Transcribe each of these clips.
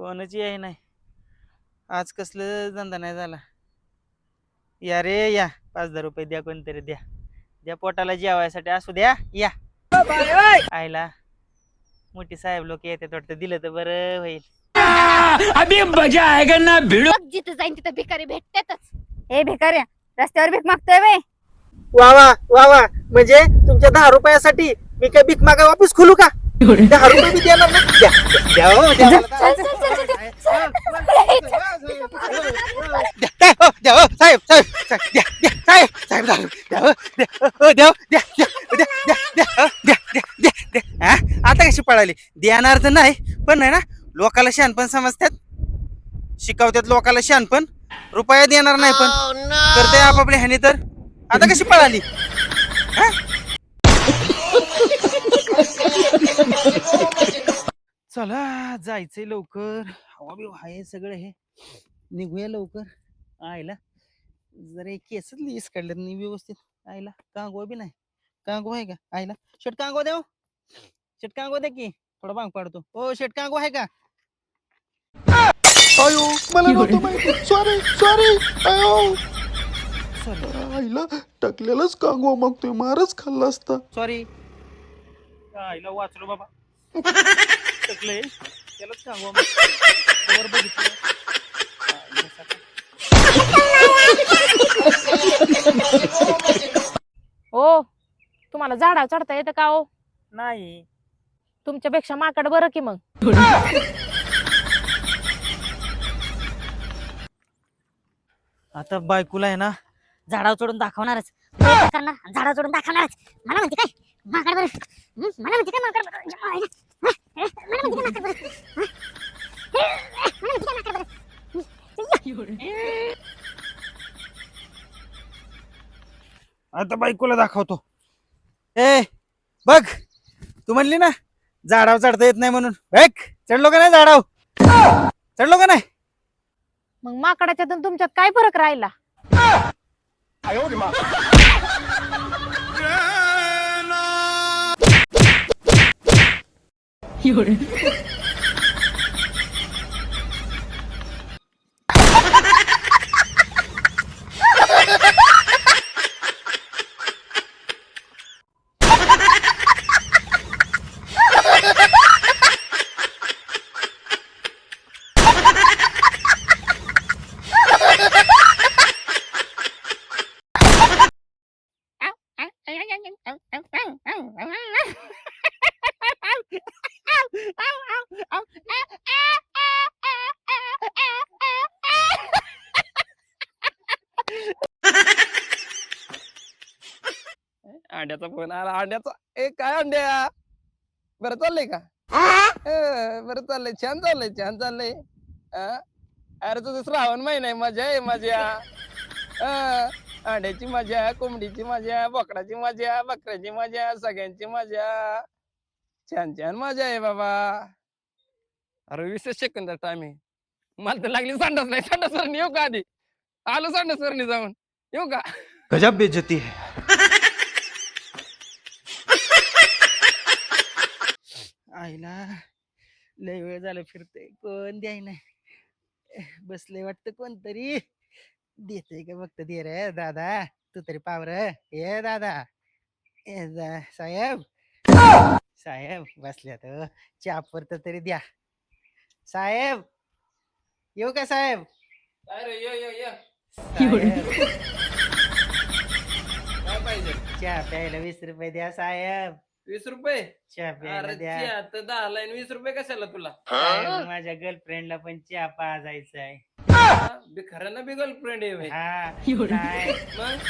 कोणाची आहे नाही. आज कसलं धंदा नाही झाला. या रे या. पाच हजार रुपये द्या कोणतरी द्या. द्या पोटाला जेवायसाठी. असू द्या या. आयला मोठी साहेब लोक येतात वाटतं. दिलं तर बरं होईल. अभी मजा आएगा ना? भिड़ो. बघ जिथं जाईन तिथं भिकारी भेटतातच. ए भिकाऱ्या रस्त्यावर भीक मागतोय वे वा वा वा वा. म्हणजे तुमच्या दहा रुपयासाठी मी काय भीक मागा वापस खोलू का? दहा रुपये मी देणार नाही. द्या द्या हो, द्या मला दहा चल, चल, चल, द्या, द्या, हो, हो, साहेब साहेब द्या द्या साहेब साहेब साहेब, द्या हो, द्या हो, द्या हो, द्या द्या द्या द्या द्या हो, द्या हा? आता कशी पळाली देणार तर नाही पण आहे ना लोकाला शहाणपण समजतात शिकवतात लोकाला शहाणपण रुपया देणार नाही पण करते आपापल्या ह्याने तर आता कशी पळाली हा? चला जायचंय लवकर हवा बिवा आहे सगळं हे निघूया लवकर आयला जरा केसच लिस काढल्यात नाही व्यवस्थित आयला कांगवा बी नाही. कांगवा आहे का? आयला. शेट कांगवा द्या हो. शेट कांगवा द्या की थोडा बांग पाडतो. ओ शेट कांगवा आहे का? अयो मला नव्हतं माहिती. सॉरी सॉरी अयो. आईला टाकलेलाच कांगवा मागतोय. मारच खाल्ला असता. सॉरी आईला वाचलो बाबा. टकलंय त्यालाच कांगवा मागतोय. बघितलं. तुम्हाला झाडा चढता येतं का ओ नाही. तुमच्यापेक्षा माकड बरं की मग. आता बायकोला आहे ना झाडावर चढून दाखवणारच. प्रयत्न करणार आणि झाडावर चढून दाखवणारच. मला म्हणते काय? माकड बरं. हं? मला म्हणते काय माकड बरं? आहे ना? हं? हं? मला म्हणते काय माकड बरं? हं? हं? मला म्हणते काय माकड बरं? आता बायकोला दाखवतो. ए बघ तू म्हणली ना झाडावर चढता येत नाही म्हणून. बघ चढलो का नाही झाडाव चढलो का नाही? मग माकडाच्यात आणि तुमच्यात काय फरक राहिला? अंड्याचा फोन आला. अंड्याचा ए काय अंड्या? बरं चाललंय का? ए, बरं चाललंय. छान चाललंय छान चाललंय. अं? अरे तुझं श्रावण महिना आहे मजा आहे मजा. अं, अंड्याची मजा कोंबडीची मजा बोकडाची मजा बकऱ्याची मजा सगळ्यांची मजा. छान छान मजा आहे बाबा. अरे वीस सेकंद टाइम आहे. मला तर लागली संडास नाही. संडास येऊ का आधी? आलो संडास जाऊन. येऊ का? गजब बेइज्जती है. आईला लय वेळ झाला फिरते कोण द्याय नाही बसले वाटतं कोणतरी. देते का बघत दे रे दादा. तू तरी पावर ये दादा. ए दा- साहेब. साहेब बसल्या तर चापर तरी द्या. साहेब. येऊ का साहेब? चहा प्यायला वीस रुपये द्या साहेब. वीस रुपये? चहा प्यायला अरे द्या. चहा तर दहा लाईन वीस रुपये कशाला तुला? साहेब, माझ्या गर्लफ्रेंडला पण चहा पाजायचा आहे हा, भिकाऱ्यांना बी गर्लफ्रेंड आहे व्हय. हा नाही मग?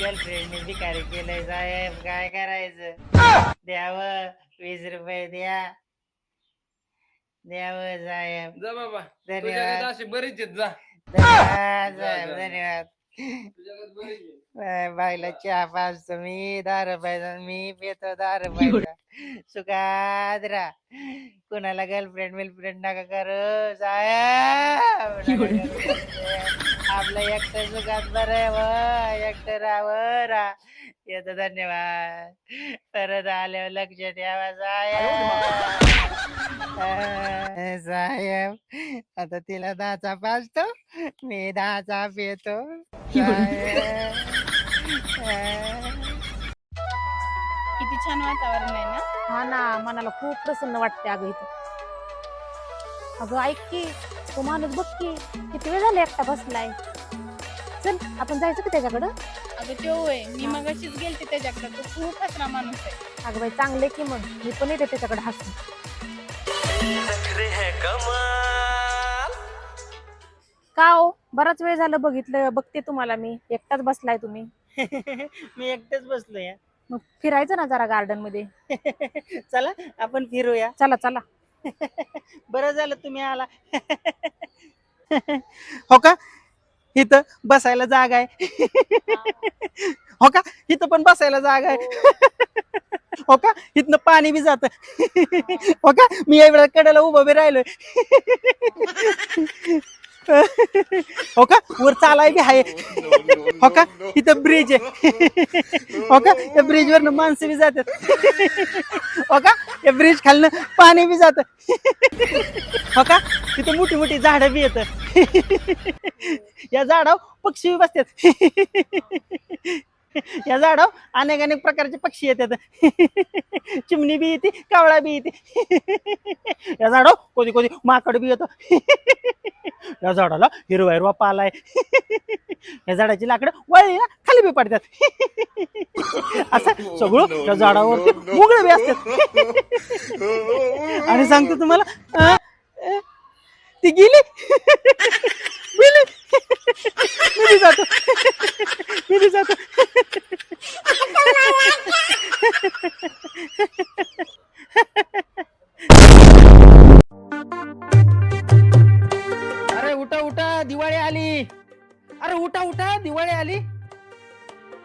गर्लफ्रेंडने भिकारी केलंय साहेब काय करायचं? द्यावं वीस रुपये द्या. द्यावं साहेब. जा बाबा धन्यवाद. अशी बरीच आहेत जा. धन्यवाद जा, साहेब जा. धन्यवाद. बायला चहा पाजतो मी दहा रुपयाचा मी पितो दहा रुपयाचा सुखात राहा. कुणाला गर्लफ्रेंड विलफ्रेंड नका करू. गर्लफ्रेंड. आपलं एकटं सुखात बरं एकटं राहावं रा येतो धन्यवाद. परत आल्यावर लक्ष ठेवा. साहेब साहेब आता तिला दहाचा पाचतो मी दहाचा पितो. किती छान वातावरण आहे ना? हा ना मनाला खूप प्रसन्न वाटते अगं इथं. अगं ऐक की तो माणूस बघ की किती वेळ झाला एकटा बसलाय? चल आपण जायचं की त्याच्याकडं? अगं तो होय मी मग अशीच गेलते त्याच्याकडे तो खूप हसरा माणूस आहे. अगं बाई चांगले की मग मी पण येते त्याच्याकडे हसून. का हो? बराच वेळ झालं बघितलं बघते तुम्हाला मी. एकटाच बसलाय तुम्ही. मी एकटेच बसलोय. मग फिरायचं ना जरा गार्डनमध्ये. चला आपण फिरूया. चला चला. बरं झालं तुम्ही आला. हो का? इथं बसायला जागा आहे. हो का? इथं पण बसायला जागा आहे. हो का? इथनं पाणी बी जात. हो का? मी या वेळा कडेला उभं बी राहिलोय. हो का? वर चालाय बी आहे हो का? इथं ब्रिज आहे. हो का? त्या ब्रिज वरनं माणसं बी जातात. हो का? त्या ब्रिज खालनं पाणी बी जात. हो का? तिथं मोठी मोठी झाडं बी येत. या झाडावर पक्षी बी बसतात. या झाडावर अनेक अनेक प्रकारचे पक्षी येतात. चिमणी बी येते कावळा बी येते. या झाडावर कधी कधी माकड बी येतो. या झाडाला हिरवा हिरवा पाला आहे या झाडाची लाकडं वळली ना खाली बी पडतात. असं सगळं त्या झाडावरती मुगळे बी असतात. आणि सांगतो तुम्हाला ती गेली. गेली. अरे उठा उठा दिवाळी आली.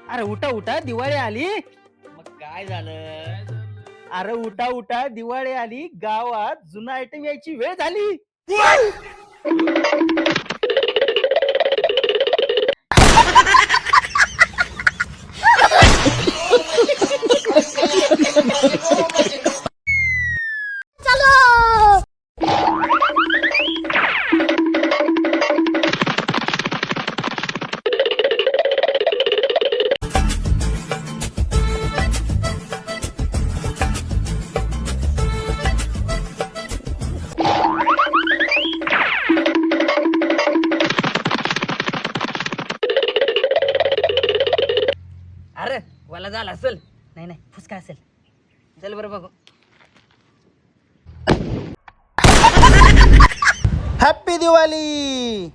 अरे उठा उठा दिवाळी आली. मग काय झालं? अरे उठा उठा दिवाळी आली. गावात जुना आयटम यायची वेळ झाली. अरे वाला झाला असेल. नाही नाही फुसका असेल. चल बरं बघू. हॅपी दिवाळी!